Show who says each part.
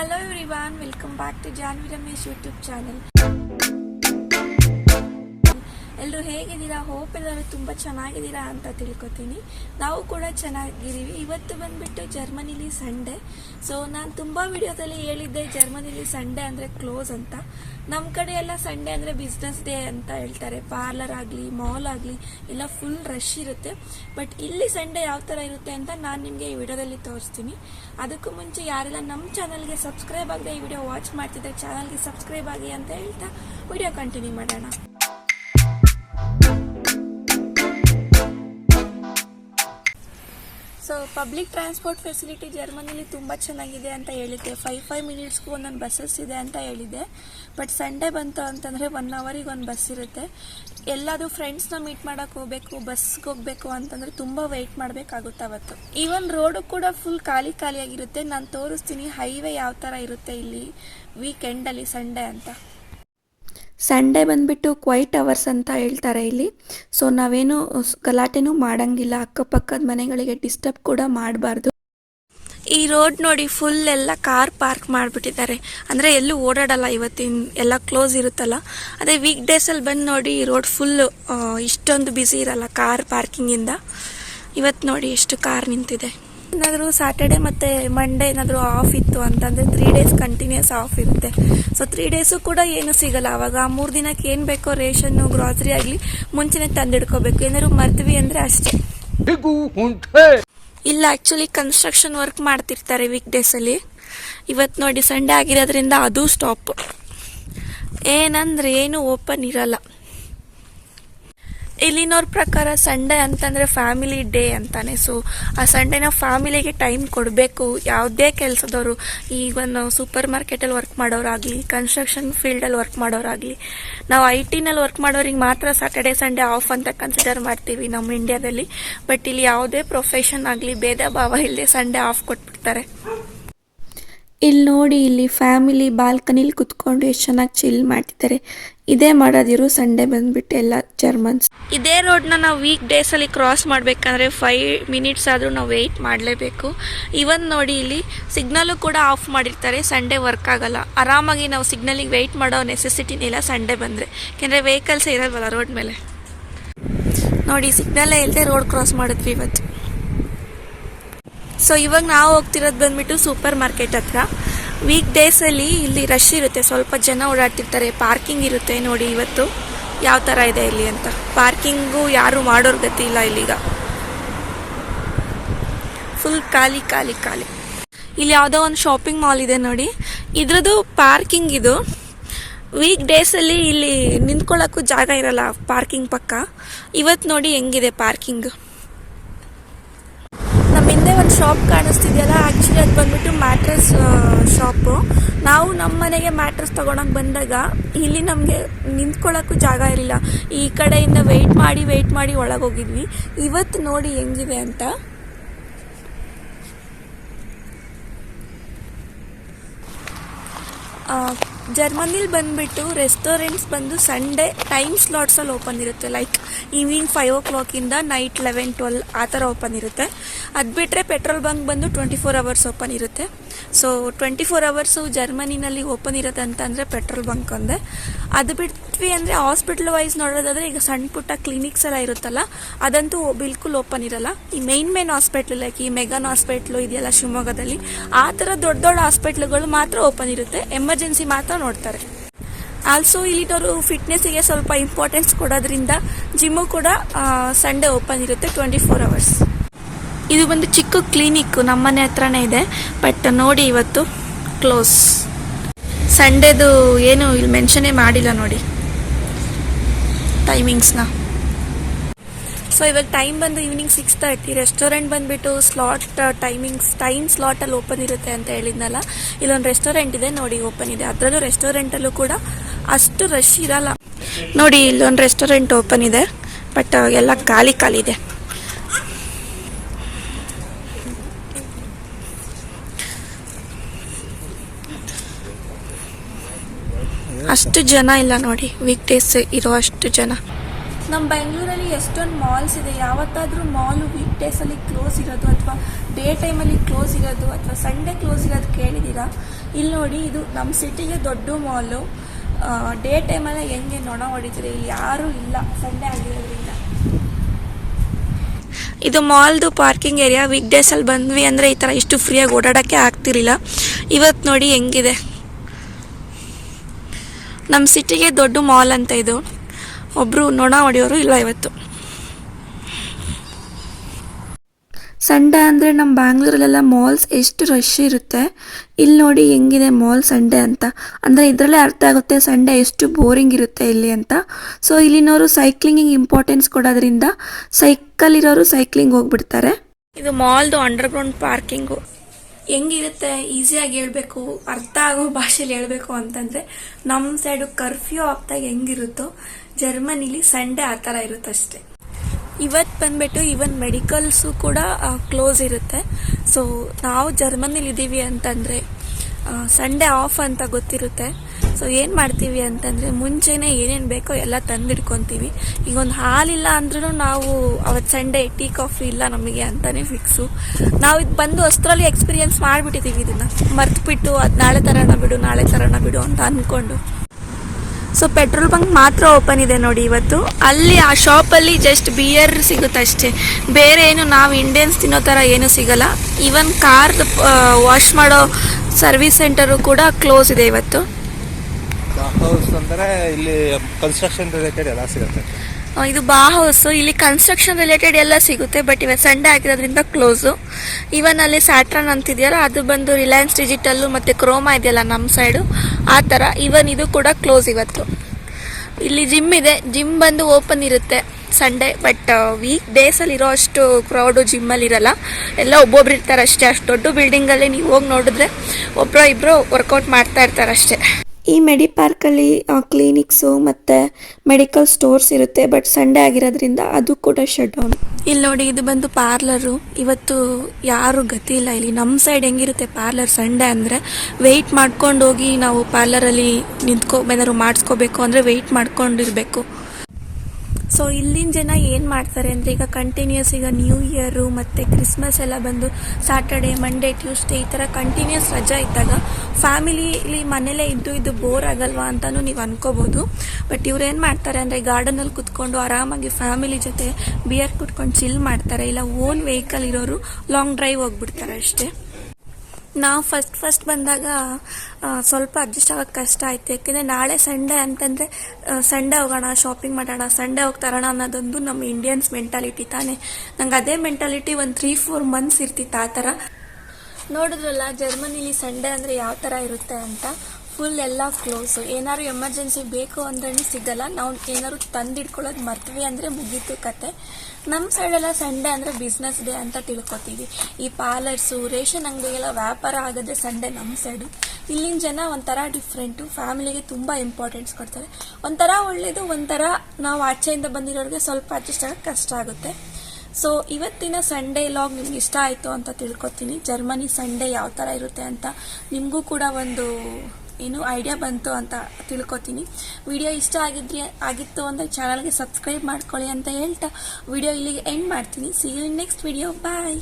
Speaker 1: Hello everyone, welcome back to Janvi Ramesh YouTube channel. ಎಲ್ಲರೂ ಹೇಗಿದ್ದೀರಾ? Hope ಎಲ್ಲರೂ ತುಂಬ ಚೆನ್ನಾಗಿದ್ದೀರಾ ಅಂತ ತಿಳ್ಕೊತೀನಿ. ನಾವು ಕೂಡ ಚೆನ್ನಾಗಿದ್ದೀವಿ. ಇವತ್ತು ಬಂದ್ಬಿಟ್ಟು ಜರ್ಮನಿಲಿ ಸಂಡೇ ಸೊ ನಾನು ತುಂಬ ವಿಡಿಯೋದಲ್ಲಿ ಹೇಳಿದ್ದೆ ಜರ್ಮನಿಲಿ ಸಂಡೇ ಅಂದರೆ ಕ್ಲೋಸ್ ಅಂತ. ನಮ್ಮ ಕಡೆ ಎಲ್ಲ ಸಂಡೇ ಅಂದರೆ ಬಿಸ್ನೆಸ್ ಡೇ ಅಂತ ಹೇಳ್ತಾರೆ. ಪಾರ್ಲರ್ ಆಗಲಿ ಮಾಲ್ ಆಗಲಿ, ಎಲ್ಲ ಫುಲ್ ರಶ್ ಇರುತ್ತೆ. ಬಟ್ ಇಲ್ಲಿ ಸಂಡೇ ಯಾವ ಥರ ಇರುತ್ತೆ ಅಂತ ನಾನು ನಿಮಗೆ ಈ ವಿಡಿಯೋದಲ್ಲಿ ತೋರಿಸ್ತೀನಿ. ಅದಕ್ಕೂ ಮುಂಚೆ ಯಾರೆಲ್ಲ ನಮ್ಮ ಚಾನಲ್ಗೆ ಸಬ್ಸ್ಕ್ರೈಬ್ ಆಗದೆ ಈ ವಿಡಿಯೋ ವಾಚ್ ಮಾಡ್ತಿದ್ರೆ ಚಾನಲ್ಗೆ ಸಬ್ಸ್ಕ್ರೈಬ್ ಆಗಿ ಅಂತ ಹೇಳ್ತಾ ವಿಡಿಯೋ ಕಂಟಿನ್ಯೂ ಮಾಡೋಣ. ಸೊ ಪಬ್ಲಿಕ್ ಟ್ರಾನ್ಸ್ಪೋರ್ಟ್ ಫೆಸಿಲಿಟಿ ಜರ್ಮನಿಲಿ ತುಂಬ ಚೆನ್ನಾಗಿದೆ ಅಂತ ಹೇಳಿದ್ದೆ. ಫೈವ್ ಫೈವ್ ಮಿನಿಟ್ಸ್ಗೂ ಒಂದೊಂದು ಬಸ್ಸಸ್ ಇದೆ ಅಂತ ಹೇಳಿದ್ದೆ. ಬಟ್ ಸಂಡೇ ಬಂತು ಅಂತಂದರೆ ಒನ್ ಅವರಿಗೆ ಒಂದು ಬಸ್ ಇರುತ್ತೆ. ಎಲ್ಲಾದರೂ ಫ್ರೆಂಡ್ಸ್ನ ಮೀಟ್ ಮಾಡೋಕೆ ಹೋಗಬೇಕು ಬಸ್ಗೆ ಹೋಗಬೇಕು ಅಂತಂದರೆ ತುಂಬ ವೆಯ್ಟ್ ಮಾಡಬೇಕಾಗುತ್ತೆ ಅವತ್ತು. ಈವನ್ ರೋಡು ಕೂಡ ಫುಲ್ ಖಾಲಿ ಖಾಲಿಯಾಗಿರುತ್ತೆ. ನಾನು ತೋರಿಸ್ತೀನಿ ಹೈವೇ ಯಾವ ಥರ ಇರುತ್ತೆ ಇಲ್ಲಿ ವೀಕೆಂಡಲ್ಲಿ ಸಂಡೇ ಅಂತ. ಸಂಡೇ ಬಂದ್ಬಿಟ್ಟು ಕ್ವೈಟ್ ಅವರ್ಸ್ ಅಂತ ಹೇಳ್ತಾರೆ ಇಲ್ಲಿ. ಸೊ ನಾವೇನು ಗಲಾಟೆನೂ ಮಾಡಂಗಿಲ್ಲ. ಅಕ್ಕಪಕ್ಕದ ಮನೆಗಳಿಗೆ ಡಿಸ್ಟರ್ಬ್ ಕೂಡ ಮಾಡಬಾರ್ದು. ಈ ರೋಡ್ ನೋಡಿ ಫುಲ್ ಎಲ್ಲ ಕಾರ್ ಪಾರ್ಕ್ ಮಾಡಿಬಿಟ್ಟಿದ್ದಾರೆ. ಅಂದರೆ ಎಲ್ಲೂ ಓಡಾಡಲ್ಲ ಇವತ್ತಿನ, ಎಲ್ಲ ಕ್ಲೋಸ್ ಇರುತ್ತಲ್ಲ. ಅದೇ ವೀಕ್ ಡೇಸಲ್ಲಿ ಬಂದು ನೋಡಿ ಈ ರೋಡ್ ಫುಲ್ಲು ಇಷ್ಟೊಂದು ಬ್ಯುಸಿ ಇರಲ್ಲ ಕಾರ್ ಪಾರ್ಕಿಂಗಿಂದ ಇವತ್ತು ನೋಡಿ ಎಷ್ಟು ಕಾರ್ ನಿಂತಿದೆ. ಏನಾದರೂ ಸ್ಯಾಟರ್ಡೆ ಮತ್ತು ಮಂಡೇ ಏನಾದರೂ ಆಫ್ ಇತ್ತು ಅಂತಂದರೆ ತ್ರೀ ಡೇಸ್ ಕಂಟಿನ್ಯೂಸ್ ಆಫ್ ಇರುತ್ತೆ. ಸೊ ತ್ರೀ ಡೇಸು ಕೂಡ ಏನು ಸಿಗಲ್ಲ. ಅವಾಗ ಆ ಮೂರು ದಿನಕ್ಕೆ ಏನು ಬೇಕೋ ರೇಷನ್ನು ಗ್ರಾಸರಿ ಆಗಲಿ ಮುಂಚೆನೇ ತಂದಿಡ್ಕೋಬೇಕು. ಏನಾದ್ರು ಮರ್ತೀವಿ ಅಂದರೆ ಅಷ್ಟೇ! ಇಲ್ಲ ಆ್ಯಕ್ಚುಲಿ ಕನ್ಸ್ಟ್ರಕ್ಷನ್ ವರ್ಕ್ ಮಾಡ್ತಿರ್ತಾರೆ ವೀಕ್ ಡೇಸಲ್ಲಿ ಇವತ್ತು ನೋಡಿ ಸಂಡೇ ಆಗಿರೋದ್ರಿಂದ ಅದು ಸ್ಟಾಪ್ ಏನಂದ್ರೆ ಏನು ಓಪನ್ ಇರಲ್ಲ. ಇಲ್ಲಿನವ್ರ ಪ್ರಕಾರ ಸಂಡೇ ಅಂತಂದರೆ ಫ್ಯಾಮಿಲಿ ಡೇ ಅಂತಾನೆ. ಸೊ ಆ ಸಂಡೇನ ಫ್ಯಾಮಿಲಿಗೆ ಟೈಮ್ ಕೊಡಬೇಕು. ಯಾವುದೇ ಕೆಲಸದವರು, ಈಗ ಸೂಪರ್ ಮಾರ್ಕೆಟಲ್ಲಿ ವರ್ಕ್ ಮಾಡೋರಾಗಲಿ ಕನ್ಸ್ಟ್ರಕ್ಷನ್ ಫೀಲ್ಡಲ್ಲಿ ವರ್ಕ್ ಮಾಡೋರಾಗಲಿ, ನಾವು ಐ ಟಿನಲ್ಲಿ ವರ್ಕ್ ಮಾಡೋರಿಗೆ ಮಾತ್ರ ಸ್ಯಾಟರ್ಡೆ ಸಂಡೇ ಆಫ್ ಅಂತ ಕನ್ಸಿಡರ್ ಮಾಡ್ತೀವಿ ನಮ್ಮ ಇಂಡಿಯಾದಲ್ಲಿ ಬಟ್ ಇಲ್ಲಿ ಯಾವುದೇ ಪ್ರೊಫೆಷನ್ ಆಗಲಿ, ಭೇದ ಭಾವ ಇಲ್ಲದೆ ಸಂಡೇ ಆಫ್ ಕೊಟ್ಬಿಡ್ತಾರೆ. ಇಲ್ಲಿ ನೋಡಿ, ಇಲ್ಲಿ ಫ್ಯಾಮಿಲಿ ಬಾಲ್ಕನಿಲಿ ಕುತ್ಕೊಂಡು ಎಷ್ಟು ಚೆನ್ನಾಗಿ ಚಿಲ್ ಮಾಡ್ತಿದ್ದಾರೆ. ಇದೇ ಮಾಡೋದಿರು ಸಂಡೇ ಬಂದ್ಬಿಟ್ಟು ಎಲ್ಲ ಜರ್ಮನ್ಸ್ ಇದೇ ರೋಡ್ನ ನಾವು ವೀಕ್ ಡೇಸ್ ಅಲ್ಲಿ ಕ್ರಾಸ್ ಮಾಡಬೇಕಂದ್ರೆ ಫೈವ್ ಮಿನಿಟ್ಸ್ ಆದರೂ ನಾವು ವೆಯ್ಟ್ ಮಾಡಲೇಬೇಕು. ಇವನ್ ನೋಡಿ, ಇಲ್ಲಿ ಸಿಗ್ನಲ್ ಕೂಡ ಆಫ್ ಮಾಡಿರ್ತಾರೆ ಸಂಡೇ ವರ್ಕ್ ಆಗಲ್ಲ. ಆರಾಮಾಗಿ ನಾವು ಸಿಗ್ನಲಿಗೆ ವೆಯ್ಟ್ ಮಾಡೋ ನೆಸೆಸಿಟಿ ಇಲ್ಲ ಸಂಡೇ ಬಂದರೆ. ಯಾಕೆಂದರೆ ವೆಹಿಕಲ್ಸ್ ಇರಲ್ವಲ್ಲ ರೋಡ್ ಮೇಲೆ. ನೋಡಿ ಸಿಗ್ನಲ್ಲೇ ಇಲ್ಲದೆ ರೋಡ್ ಕ್ರಾಸ್ ಮಾಡಿದ್ವಿ ಇವತ್ತು. ಸೊ ಇವಾಗ ನಾವು ಹೋಗ್ತಿರೋದು ಬಂದ್ಬಿಟ್ಟು ಸೂಪರ್ ಮಾರ್ಕೆಟ್ ಹತ್ರ. ವೀಕ್ ಡೇಸಲ್ಲಿ ಇಲ್ಲಿ ರಶ್ ಇರುತ್ತೆ. ಸ್ವಲ್ಪ ಜನ ಓಡಾಡ್ತಿರ್ತಾರೆ. ಪಾರ್ಕಿಂಗ್ ಇರುತ್ತೆ ನೋಡಿ ಇವತ್ತು. ಯಾವ ಥರ ಇದೆ ಇಲ್ಲಿ ಅಂತ. ಪಾರ್ಕಿಂಗು ಯಾರು ಮಾಡೋರ್ ಗತಿ ಇಲ್ಲ ಇಲ್ಲಿಗ. ಫುಲ್ ಖಾಲಿ ಖಾಲಿ ಖಾಲಿ. ಇಲ್ಲಿ ಯಾವುದೋ ಒಂದು ಶಾಪಿಂಗ್ ಮಾಲ್ ಇದೆ ನೋಡಿ. ಇದ್ರದ್ದು ಪಾರ್ಕಿಂಗ್ ಇದು. ವೀಕ್ ಡೇಸಲ್ಲಿ ಇಲ್ಲಿ ನಿಂತ್ಕೊಳ್ಳೋಕ್ಕೂ ಜಾಗ ಇರಲ್ಲ ಪಾರ್ಕಿಂಗ್ ಪಕ್ಕ. ಇವತ್ತು ನೋಡಿ ಹೆಂಗಿದೆ ಪಾರ್ಕಿಂಗ್ ಶಾಪ್ ಕಾಣಿಸ್ತಿದೆಯಲ್ಲ? ಆ್ಯಕ್ಚುಲಿ ಅದು ಬಂದ್ಬಿಟ್ಟು ಮ್ಯಾಟ್ರಸ್ ಶಾಪು ನಾವು ನಮ್ಮ ಮನೆಗೆ ಮ್ಯಾಟ್ರಸ್ ತೊಗೊಳಕ್ಕೆ ಬಂದಾಗ ಇಲ್ಲಿ ನಮಗೆ ನಿಂತ್ಕೊಳ್ಳೋಕ್ಕೂ ಜಾಗ ಇರಲಿಲ್ಲ. ಈ ಕಡೆಯಿಂದ ವೆಯ್ಟ್ ಮಾಡಿ ವೆಯ್ಟ್ ಮಾಡಿ ಒಳಗೆ ಹೋಗಿದ್ವಿ ಇವತ್ತು ನೋಡಿ ಹೆಂಗಿದೆ ಅಂತ. ಜರ್ಮನಿಲಿ ಬಂದುಬಿಟ್ಟು ರೆಸ್ಟೋರೆಂಟ್ಸ್ ಬಂದು ಸಂಡೇ ಟೈಮ್ ಸ್ಲಾಟ್ಸಲ್ಲಿ ಓಪನ್ ಇರುತ್ತೆ. ಲೈಕ್ ಈವ್ನಿಂಗ್ ಫೈವ್ ಓ ಕ್ಲಾಕಿಂದ ನೈಟ್ ಲೆವೆನ್ ಟ್ವೆಲ್ ಆ ಥರ ಓಪನ್ ಇರುತ್ತೆ. ಅದು ಬಿಟ್ಟರೆ ಪೆಟ್ರೋಲ್ ಬಂಕ್ ಬಂದು ಟ್ವೆಂಟಿ ಫೋರ್ ಅವರ್ಸ್ ಓಪನ್ ಇರುತ್ತೆ. ಸೊ ಟ್ವೆಂಟಿ ಫೋರ್ ಅವರ್ಸು ಜರ್ಮನಿನಲ್ಲಿ ಓಪನ್ ಇರುತ್ತೆ ಅಂತಂದರೆ ಪೆಟ್ರೋಲ್ ಬಂಕ್ ಒಂದೇ. ಅದು ಬಿಟ್ವಿ ಅಂದರೆ ಹಾಸ್ಪಿಟ್ಲ್ ವೈಸ್ ನೋಡೋದಾದರೆ ಈಗ ಸಣ್ಣ ಪುಟ್ಟ ಕ್ಲಿನಿಕ್ಸ್ ಎಲ್ಲ ಇರುತ್ತಲ್ಲ, ಅದಂತೂ ಬಿಲ್ಕುಲ್ ಓಪನ್ ಇರಲ್ಲ. ಈ ಮೈನ್ ಮೇನ್ ಹಾಸ್ಪಿಟ್ಲ್ ಲೈಕ್ ಈ ಮೆಗಾನ್ ಹಾಸ್ಪಿಟ್ಲು ಇದೆಯಲ್ಲ ಶಿವಮೊಗ್ಗದಲ್ಲಿ, ಆ ಥರ ದೊಡ್ಡ ದೊಡ್ಡ ಹಾಸ್ಪಿಟ್ಲ್ಗಳು ಮಾತ್ರ ಓಪನ್ ಇರುತ್ತೆ. ಎಮರ್ಜೆನ್ಸಿ ಮಾತ್ರ ನೋಡ್ತಾರೆ. ಆಲ್ಸೋ ಇಲ್ಲಿನವರು ಫಿಟ್ನೆಸ್ಸಿಗೆ ಸ್ವಲ್ಪ ಇಂಪಾರ್ಟೆನ್ಸ್ ಕೊಡೋದ್ರಿಂದ ಜಿಮ್ಮು ಕೂಡ ಸಂಡೇ ಓಪನ್ ಇರುತ್ತೆ ಟ್ವೆಂಟಿ ಫೋರ್ ಅವರ್ಸ್ ಇದು ಬಂದು ಚಿಕ್ಕ ಕ್ಲಿನಿಕ್ ನಮ್ಮನೆ ಹತ್ರನೇ ಇದೆ. ಬಟ್ ನೋಡಿ ಇವತ್ತು ಕ್ಲೋಸ್ ಸಂಡೇದು ಏನು ಇಲ್ಲಿ ಮೆನ್ಷನೇ ಮಾಡಿಲ್ಲ ನೋಡಿ. ಟೈಮಿಂಗ್ಸ್ನ ಸೊ ಇವಾಗ ಟೈಮ್ ಬಂದು ಈವ್ನಿಂಗ್ ಸಿಕ್ಸ್ ತರ್ಟಿ ರೆಸ್ಟೋರೆಂಟ್ ಬಂದುಬಿಟ್ಟು ಸ್ಲಾಟ್ ಟೈಮಿಂಗ್ಸ್ ಟೈಮ್ ಸ್ಲಾಟಲ್ಲಿ ಓಪನ್ ಇರುತ್ತೆ ಅಂತ ಹೇಳಿದ್ನಲ್ಲ. ಇಲ್ಲೊಂದು ರೆಸ್ಟೋರೆಂಟ್ ಇದೆ, ನೋಡಿ ಓಪನ್ ಇದೆ. ಅದರಲ್ಲೂ ರೆಸ್ಟೋರೆಂಟಲ್ಲೂ ಕೂಡ ಅಷ್ಟು ರಶ್ ಇರಲ್ಲ. ನೋಡಿ, ಇಲ್ಲೊಂದು ರೆಸ್ಟೋರೆಂಟ್ ಓಪನ್ ಇದೆ. ಬಟ್ ಎಲ್ಲ ಖಾಲಿ ಖಾಲಿ ಇದೆ. ಅಷ್ಟು ಜನ ಇಲ್ಲ ನೋಡಿ ವೀಕ್ ಡೇಸ್ ಇರೋ ಅಷ್ಟು ಜನ. ನಮ್ಮ ಬೆಂಗಳೂರಲ್ಲಿ ಎಷ್ಟೊಂದು ಮಾಲ್ಸ್ ಇದೆ ಯಾವತ್ತಾದರೂ ಮಾಲು ವೀಕ್ ಡೇಸಲ್ಲಿ ಕ್ಲೋಸ್ ಇರೋದು ಅಥವಾ ಡೇ ಟೈಮಲ್ಲಿ ಕ್ಲೋಸ್ ಇರೋದು ಅಥವಾ ಸಂಡೇ ಕ್ಲೋಸ್ ಇರೋದು ಕೇಳಿದ್ದೀರಾ? ಇಲ್ಲಿ ನೋಡಿ ಇದು ನಮ್ಮ ಸಿಟಿಗೆ ದೊಡ್ಡ ಮಾಲು ಡೇ ಟೈಮಲ್ಲೇ ಹೆಂಗೆ ನೊಣ ಹೊಡಿತೀರಿ? ಇಲ್ಲಿ ಯಾರೂ ಇಲ್ಲ ಸಂಡೇ ಆಗಿರೋದ್ರಿಂದ. ಇದು ಮಾಲ್ದು ಪಾರ್ಕಿಂಗ್ ಏರಿಯಾ ವೀಕ್ ಡೇಸಲ್ಲಿ ಬಂದ್ವಿ ಅಂದರೆ ಈ ಥರ ಇಷ್ಟು ಫ್ರೀಯಾಗಿ ಓಡಾಡೋಕ್ಕೆ ಆಗ್ತಿರಲಿಲ್ಲ. ಇವತ್ತು ನೋಡಿ ಹೆಂಗಿದೆ. ನಮ್ಮ ಸಿಟಿಗೆ ದೊಡ್ಡ ಮಾಲ್ ಅಂತ ಇದು. ಒಬ್ಬರು ನೊಣ ಹೊಡೆಯೋರು ಇಲ್ಲ ಇವತ್ತು. ಸಂಡೇ ಅಂದರೆ ನಮ್ಮ ಬ್ಯಾಂಗ್ಳೂರಲ್ಲೆಲ್ಲ ಮಾಲ್ಸ್ ಎಷ್ಟು ರಶ್ ಇರುತ್ತೆ. ಇಲ್ಲಿ ನೋಡಿ ಹೆಂಗಿದೆ ಮಾಲ್ ಸಂಡೇ ಅಂತ. ಅಂದರೆ ಇದರಲ್ಲೇ ಅರ್ಥ ಆಗುತ್ತೆ ಸಂಡೇ ಎಷ್ಟು ಬೋರಿಂಗ್ ಇರುತ್ತೆ ಇಲ್ಲಿ ಅಂತ. ಸೊ ಇಲ್ಲಿನವರು ಸೈಕ್ಲಿಂಗಿಗೆ ಇಂಪಾರ್ಟೆನ್ಸ್ ಕೊಡೋದ್ರಿಂದ ಸೈಕಲ್ ಇರೋರು ಸೈಕ್ಲಿಂಗ್ ಹೋಗ್ಬಿಡ್ತಾರೆ. ಇದು ಮಾಲ್ದು ಅಂಡರ್ಗ್ರೌಂಡ್ ಪಾರ್ಕಿಂಗು ಹೆಂಗಿರುತ್ತೆ ಈಸಿಯಾಗಿ ಹೇಳಬೇಕು, ಅರ್ಥ ಆಗೋ ಭಾಷೆಲಿ ಹೇಳ್ಬೇಕು ಅಂತಂದ್ರೆ ನಮ್ಮ ಸೈಡು ಕರ್ಫ್ಯೂ ಆಗ್ತಾಗ ಹೆಂಗಿರುತ್ತೋ, ಜರ್ಮನಿಲಿ ಸಂಡೇ ಆ ಥರ ಇರುತ್ತೆ ಅಷ್ಟೇ ಇವತ್ತು ಬಂದ್ಬಿಟ್ಟು ಇವನ್ ಮೆಡಿಕಲ್ಸು ಕೂಡ ಕ್ಲೋಸ್ ಇರುತ್ತೆ. ಸೊ ನಾವು ಜರ್ಮನಿಲಿ ಇದ್ದೀವಿ ಅಂತಂದರೆ ಸಂಡೇ ಆಫ್ ಅಂತ ಗೊತ್ತಿರುತ್ತೆ. ಸೊ ಏನು ಮಾಡ್ತೀವಿ ಅಂತಂದರೆ ಮುಂಚೆನೇ ಏನೇನು ಬೇಕೋ ಎಲ್ಲ ತಂದಿಟ್ಕೊತೀವಿ. ಈಗ ಒಂದು ಹಾಲಿಲ್ಲ ಅಂದ್ರೂ ನಾವು ಅವತ್ತು ಸಂಡೇ ಟೀ, ಕಾಫಿ ಇಲ್ಲ ನಮಗೆ ಅಂತಲೇ ಫಿಕ್ಸು ನಾವು ಇದು ಬಂದು ಅಷ್ಟರಲ್ಲಿ ಎಕ್ಸ್ಪೀರಿಯೆನ್ಸ್ ಮಾಡಿಬಿಟ್ಟಿದ್ದೀವಿ ಇದನ್ನು. ಮರ್ತ್ಬಿಟ್ಟು ಅದು ನಾಳೆ ತರೋಣ ಬಿಡು, ನಾಳೆ ತರೋಣ ಬಿಡು ಅಂತ ಅಂದ್ಕೊಂಡು ಸೊ ಪೆಟ್ರೋಲ್ ಬಂಕ್ ಮಾತ್ರ ಓಪನ್ ಇದೆ ನೋಡಿ ಇವತ್ತು. ಅಲ್ಲಿ ಆ ಶಾಪಲ್ಲಿ ಜಸ್ಟ್ ಬಿಯರ್ ಸಿಗುತ್ತೆ ಅಷ್ಟೇ ಬೇರೆ ಏನು ನಾವು ಇಂಡಿಯನ್ಸ್ ತಿನ್ನೋ ಥರ ಏನು ಸಿಗಲ್ಲ. ಈವನ್ ಕಾರ್ ವಾಶ್ ಮಾಡೋ ಸರ್ವಿಸ್ ಸೆಂಟರು ಕೂಡ ಕ್ಲೋಸ್ ಇದೆ ಇವತ್ತು.
Speaker 2: ಹೌಸ್ ಅಂದರೆ ಇಲ್ಲಿ ಕನ್ಸ್ಟ್ರಕ್ಷನ್ ರಿಲೇಟೆಡ್ ಎಲ್ಲ ಸಿಗುತ್ತೆ.
Speaker 1: ಇದು ಬಾ ಹೌಸ್ ಇಲ್ಲಿ ಕನ್ಸ್ಟ್ರಕ್ಷನ್ ರಿಲೇಟೆಡ್ ಎಲ್ಲ ಸಿಗುತ್ತೆ ಬಟ್ ಇವತ್ತು ಸಂಡೇ ಆಗಿರೋದ್ರಿಂದ ಕ್ಲೋಸು ಇವನ್ ಅಲ್ಲಿ ಸ್ಯಾಟ್ರನ್ ಅಂತಿದೆಯಲ್ಲ, ಅದು ಬಂದು ರಿಲಯನ್ಸ್ ಡಿಜಿಟಲ್ಲು ಮತ್ತೆ ಕ್ರೋಮಾ ಇದೆಯಲ್ಲ ನಮ್ಮ ಸೈಡು ಆ ಥರ ಈವನ್ ಇದು ಕೂಡ ಕ್ಲೋಸ್ ಇವತ್ತು. ಇಲ್ಲಿ ಜಿಮ್ ಇದೆ ಜಿಮ್ ಬಂದು ಓಪನ್ ಇರುತ್ತೆ ಸಂಡೇ ಬಟ್ ವೀಕ್ ಡೇಸಲ್ಲಿ ಇರೋ ಅಷ್ಟು ಕ್ರೌಡು ಜಿಮ್ಮಲ್ಲಿ ಇರಲ್ಲ. ಎಲ್ಲ ಒಬ್ಬೊಬ್ರು ಇರ್ತಾರೆ ಅಷ್ಟೇ, ಅಷ್ಟು ದೊಡ್ಡ ಬಿಲ್ಡಿಂಗಲ್ಲಿ ನೀವು ಹೋಗಿ ನೋಡಿದ್ರೆ ಒಬ್ಬರು ಇಬ್ಬರು ವರ್ಕೌಟ್ ಮಾಡ್ತಾ ಇರ್ತಾರೆ ಅಷ್ಟೇ. ಈ ಮೆಡಿ ಪಾರ್ಕಲ್ಲಿ ಕ್ಲಿನಿಕ್ಸು ಮತ್ತು ಮೆಡಿಕಲ್ ಸ್ಟೋರ್ಸ್ ಇರುತ್ತೆ, ಬಟ್ ಸಂಡೇ ಆಗಿರೋದ್ರಿಂದ ಅದು ಕೂಡ ಶಟ್ ಡೌನ್ ಇಲ್ಲಿ ನೋಡಿ, ಇದು ಬಂದು ಪಾರ್ಲರು. ಇವತ್ತು ಯಾರು ಗತಿ ಇಲ್ಲ ಇಲ್ಲಿ. ನಮ್ಮ ಸೈಡ್ ಹೆಂಗಿರುತ್ತೆ ಪಾರ್ಲರ್ ಸಂಡೇ ಅಂದರೆ ವೆಯ್ಟ್ ಮಾಡ್ಕೊಂಡು ಹೋಗಿ ನಾವು ಪಾರ್ಲರಲ್ಲಿ ನಿಂತ್ಕೊ, ಏನಾದ್ರು ಮಾಡಿಸ್ಕೋಬೇಕು ಅಂದರೆ ವೆಯ್ಟ್ ಮಾಡ್ಕೊಂಡಿರ್ಬೇಕು. ಸೊ ಇಲ್ಲಿನ ಜನ ಏನು ಮಾಡ್ತಾರೆ ಅಂದರೆ ಈಗ ಕಂಟಿನ್ಯೂಸ್ ಈಗ ನ್ಯೂ ಇಯರು ಮತ್ತು ಕ್ರಿಸ್ಮಸ್ ಎಲ್ಲ ಬಂದು ಸ್ಯಾಟರ್ಡೆ ಮಂಡೇ ಟ್ಯೂಸ್ಡೇ ಈ ಥರ ಕಂಟಿನ್ಯೂಸ್ ರಜಾ ಇದ್ದಾಗ ಫ್ಯಾಮಿಲಿಲಿ ಮನೇಲೇ ಇದ್ದು ಇದ್ದು ಬೋರ್ ಆಗಲ್ವಾ ಅಂತಲೂ ನೀವು ಅನ್ಕೋಬೋದು. ಬಟ್ ಇವ್ರು ಏನು ಮಾಡ್ತಾರೆ ಅಂದರೆ ಗಾರ್ಡನಲ್ಲಿ ಕುತ್ಕೊಂಡು ಆರಾಮಾಗಿ ಫ್ಯಾಮಿಲಿ ಜೊತೆ ಬಿಯರ್ ಕುಟ್ಕೊಂಡು ಚಿಲ್ ಮಾಡ್ತಾರೆ. ಇಲ್ಲ ಓನ್ ವೆಹಿಕಲ್ ಇರೋರು ಲಾಂಗ್ ಡ್ರೈವ್ ಹೋಗ್ಬಿಡ್ತಾರೆ ಅಷ್ಟೇ. ನಾವು ಫಸ್ಟ್ ಫಸ್ಟ್ ಬಂದಾಗ ಸ್ವಲ್ಪ ಅಡ್ಜಸ್ಟ್ ಆಗೋಕ್ಕೆ ಕಷ್ಟ ಆಯಿತು. ಯಾಕೆಂದರೆ ನಾಳೆ ಸಂಡೇ ಅಂತಂದರೆ ಸಂಡೇ ಹೋಗೋಣ ಶಾಪಿಂಗ್ ಮಾಡೋಣ ಸಂಡೇ ಹೋಗಿ ತರೋಣ ಅನ್ನೋದೊಂದು ನಮ್ಮ ಇಂಡಿಯನ್ಸ್ ಮೆಂಟಾಲಿಟಿ ತಾನೇ. ನಂಗೆ ಅದೇ ಮೆಂಟಾಲಿಟಿ ಒಂದು ತ್ರೀ ಫೋರ್ ಮಂತ್ಸ್ ಇರ್ತಿತ್ತು ಆ ಥರ. ನೋಡಿದ್ರಲ್ಲ ಜರ್ಮನಿಲಿ ಸಂಡೇ ಅಂದರೆ ಯಾವ ಥರ ಇರುತ್ತೆ ಅಂತ? ಫುಲ್ ಎಲ್ಲ ಕ್ಲೋಸು ಏನಾದ್ರು ಎಮರ್ಜೆನ್ಸಿ ಬೇಕು ಅಂದ್ರೆ ಸಿಗಲ್ಲ ನಾವು ಏನಾದ್ರು ತಂದಿಡ್ಕೊಳ್ಳೋದು ಮರ್ತೀವಿ ಅಂದರೆ ಮುಗೀತು ಕತೆ. ನಮ್ಮ ಸೈಡೆಲ್ಲ ಸಂಡೇ ಅಂದರೆ ಬಿಸ್ನೆಸ್ ಡೇ ಅಂತ ತಿಳ್ಕೊತೀವಿ. ಈ ಪಾರ್ಲರ್ಸು ರೇಷನ್ ಅಂಗಡಿಗೆಲ್ಲ ವ್ಯಾಪಾರ ಆಗೋದೇ ಸಂಡೇ ನಮ್ಮ ಸೈಡು ಇಲ್ಲಿನ ಜನ ಒಂಥರ ಡಿಫ್ರೆಂಟು ಫ್ಯಾಮಿಲಿಗೆ ತುಂಬ ಇಂಪಾರ್ಟೆನ್ಸ್ ಕೊಡ್ತಾರೆ. ಒಂಥರ ಒಳ್ಳೇದು, ಒಂಥರ ನಾವು ಆಚೆಯಿಂದ ಬಂದಿರೋರಿಗೆ ಸ್ವಲ್ಪ ಅಡ್ಜಸ್ಟ್ ಕಷ್ಟ ಆಗುತ್ತೆ. ಸೊ ಇವತ್ತಿನ ಸಂಡೇ ಲಾಗ್ ನಿಮ್ಗೆ ಇಷ್ಟ ಆಯಿತು ಅಂತ ತಿಳ್ಕೊತೀನಿ. ಜರ್ಮನಿ ಸಂಡೇ ಯಾವ ಥರ ಇರುತ್ತೆ ಅಂತ ನಿಮಗೂ ಕೂಡ ಒಂದು ಏನು ಐಡಿಯಾ ಬಂತು ಅಂತ ತಿಳ್ಕೊತೀನಿ. ವಿಡಿಯೋ ಇಷ್ಟ ಆಗಿದ್ರಿ, ಆಗಿತ್ತು ಅಂದರೆ ಚಾನಲ್ಗೆ ಸಬ್ಸ್ಕ್ರೈಬ್ ಮಾಡ್ಕೊಳ್ಳಿ ಅಂತ ಹೇಳ್ತಾ, ವಿಡಿಯೋ ಇಲ್ಲಿಗೆ ಎಂಡ್ ಮಾಡ್ತೀನಿ. See you next video bye